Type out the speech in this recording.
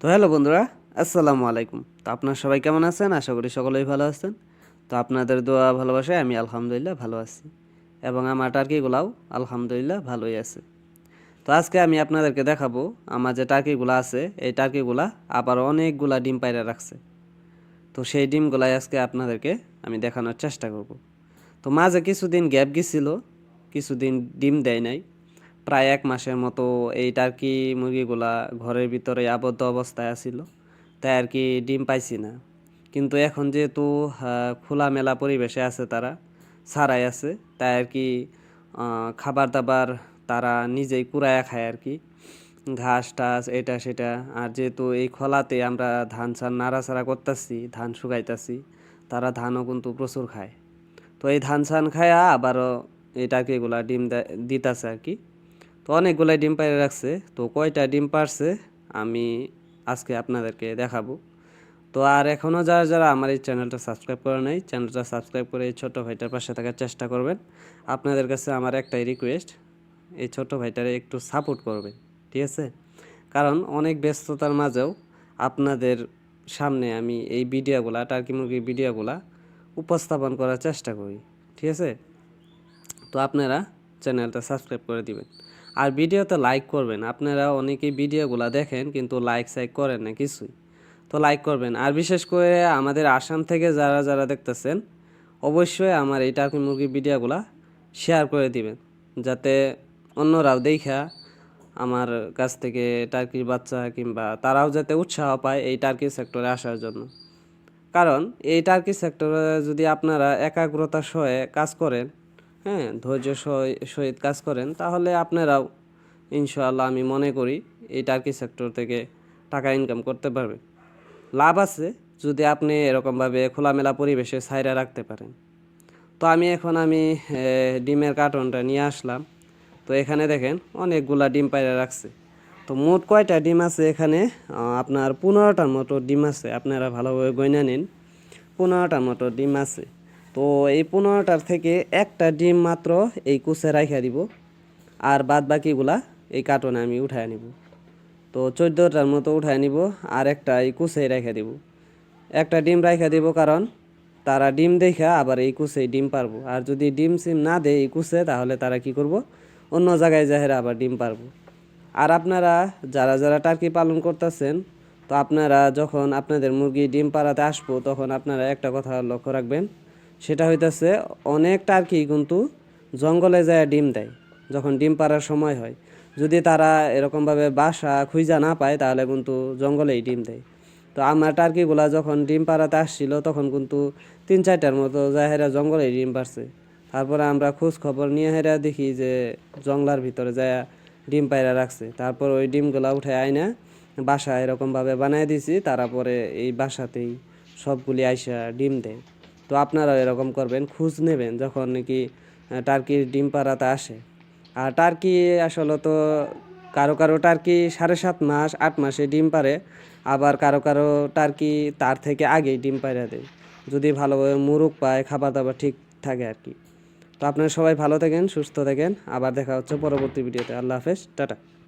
তো হ্যালো বন্ধুরা, আসসালামু আলাইকুম। তো আপনার সবাই কেমন আছেন? আশা করি সকলেই ভালো আছেন। তো আপনাদের দোয়া ভালোবাসায় আমি আলহামদুলিল্লাহ ভালো আছি এবং আমার টার্কিগুলাও আলহামদুলিল্লাহ ভালোই আছে। তো আজকে আমি আপনাদেরকে দেখাবো, আমার যে টার্কিগুলো আছে, এই টার্কিগুলা আবার অনেকগুলা ডিম পায়রা রাখছে। তো সেই ডিমগুলাই আজকে আপনাদেরকে আমি দেখানোর চেষ্টা করব। তো মাঝে কিছুদিন গ্যাপ গেছিল, কিছুদিন ডিম দেয় নাই। প্রায় এক মাসের মতো এই টার্কি মুরগিগুলা ঘরের ভিতরে আবদ্ধ অবস্থায় আছিল, তাই আর কি ডিম পাইছি না। কিন্তু এখন যেহেতু খোলামেলা পরিবেশে আছে তারা, ছাড়াই আছে, তাই আর কি খাবার দাবার তারা নিজেই কুড়ায়া খায় আর কি। ঘাস, টাস, এটা, সেটা, আর যেহেতু এই খোলাতে আমরা ধান ছান নাড়াচাড়া করতেছি, ধান শুকাইতাছি, তারা ধানও কিন্তু প্রচুর খায়। তো এই ধান ছান খায়া আবারও এই টার্কিগুলা ডিম দিতাছে আর কি। তো অনেকগুলাই ডিম পাড়ে রাখছে। তো কয়টা ডিম পারছে আমি আজকে আপনাদেরকে দেখাবো। তো আর এখনও যারা যারা আমার এই চ্যানেলটা সাবস্ক্রাইব করে নাই, চ্যানেলটা সাবস্ক্রাইব করে এই ছোটো ভাইটার পাশে থাকার চেষ্টা করবেন। আপনাদের কাছে আমার একটাই রিকোয়েস্ট এই ছোট ভাইটারে একটু সাপোর্ট করবেন, ঠিক আছে? কারণ অনেক ব্যস্ততার মাঝেও আপনাদের সামনে আমি এই ভিডিওগুলা টার্কি মুরগির ভিডিওগুলা উপস্থাপন করার চেষ্টা করি, ঠিক আছে? তো আপনারা চ্যানেলটা সাবস্ক্রাইব করে দিবেন। আর ভিডিওতে লাইক করবেন। আপনারা অনেকেই ভিডিওগুলো দেখেন কিন্তু লাইক সাইক করেন না কিছুই। তো লাইক করবেন। আর বিশেষ করে আমাদের আসাম থেকে যারা যারা দেখতেছেন, অবশ্যই আমার এই টার্কি মুরগির ভিডিওগুলা শেয়ার করে দিবেন। যাতে অন্যরাও দেখা আমার কাছ থেকে টার্কির বাচ্চা কিংবা তারাও যাতে উৎসাহ পায় এই টার্কি সেক্টরে আসার জন্য। কারণ এই টার্কি সেক্টরে যদি আপনারা একাগ্রতার সহে কাজ করেন হ্যাঁ ধৈর্য সহ- সহিত কাজ করেন, তাহলে আপনারাও ইনশাআল্লাহ আমি মনে করি এই টার্কি সেক্টর থেকে টাকা ইনকাম করতে পারবেন। লাভ আছে যদি আপনি এরকমভাবে খোলামেলা পরিবেশে ছাইরা রাখতে পারেন। তো আমি এখন আমি ডিমের কার্টনটা নিয়ে আসলাম। তো এখানে দেখেন অনেকগুলা ডিম পাইরা রাখছে। তো মোট কয়টা ডিম আছে এখানে? আপনার পনেরোটার মতো ডিম আছে। আপনারা ভালোভাবে গয়না নিন। পনেরোটার মতো ডিম আছে। তো এই পনেরোটার থেকে একটা ডিম মাত্র এই কুচে রাখা দিব। আর বাদ বাকিগুলা এই কার্টনে আমি উঠায় নিব। তো চোদ্দোটার মতো উঠায় নিব আর একটা এই কুচেই রেখে দিব। একটা ডিম রেখে দিব কারণ তারা ডিম দেখা আবার এই কুচেই ডিম পারব। আর যদি ডিম সিম না দেয় এই কুচে তাহলে তারা কি করব? অন্য জায়গায় যাহেরা আবার ডিম পারব। আর আপনারা যারা যারা টার্কি পালন করতেছেন, তো আপনারা যখন আপনাদের মুরগি ডিম পাড়াতে আসব, তখন আপনারা একটা কথা লক্ষ্য রাখবেন। সেটা হইতেছে অনেক টার্কি কিন্তু জঙ্গলে যায় ডিম দেয়, যখন ডিম পাড়ার সময় হয়। যদি তারা এরকমভাবে বাসা খুঁজা না পায়, তাহলে কিন্তু জঙ্গলেই ডিম দেয়। তো আমার টার্কিগুলা যখন ডিম পাড়াতে আসছিল, তখন কিন্তু তিন চারটার মতো যায় হেরা জঙ্গলেই ডিম পারছে তারপরে আমরা খোঁজ খবর নিয়ে হেরা দেখি যে জঙ্গলার ভিতরে যায় ডিম পায়রা রাখছে। তারপর ওই ডিমগুলা উঠে আইনা, বাসা এরকমভাবে বানাই দিছি তারপরে এই বাসাতেই সবগুলি আইসা ডিম দেয়। তো আপনারাও এরকম করবেন, খোঁজ নেবেন যখন নাকি টার্কির ডিম পাড়াতে আসে। আর টার্কি আসলে তো কারও কারও টার্কি সাড়ে সাত মাস, আট মাসে ডিম পারে আবার কারও কারও টার্কি তার থেকে আগেই ডিম পাড়া দেয়। যদি ভালোভাবে মুরুখ পায়, খাবার দাবার ঠিক থাকে আর কি। তো আপনারা সবাই ভালো থাকেন, সুস্থ থাকেন, আবার দেখা হচ্ছে পরবর্তী ভিডিওতে। আল্লাহ হাফেজ, টাটা।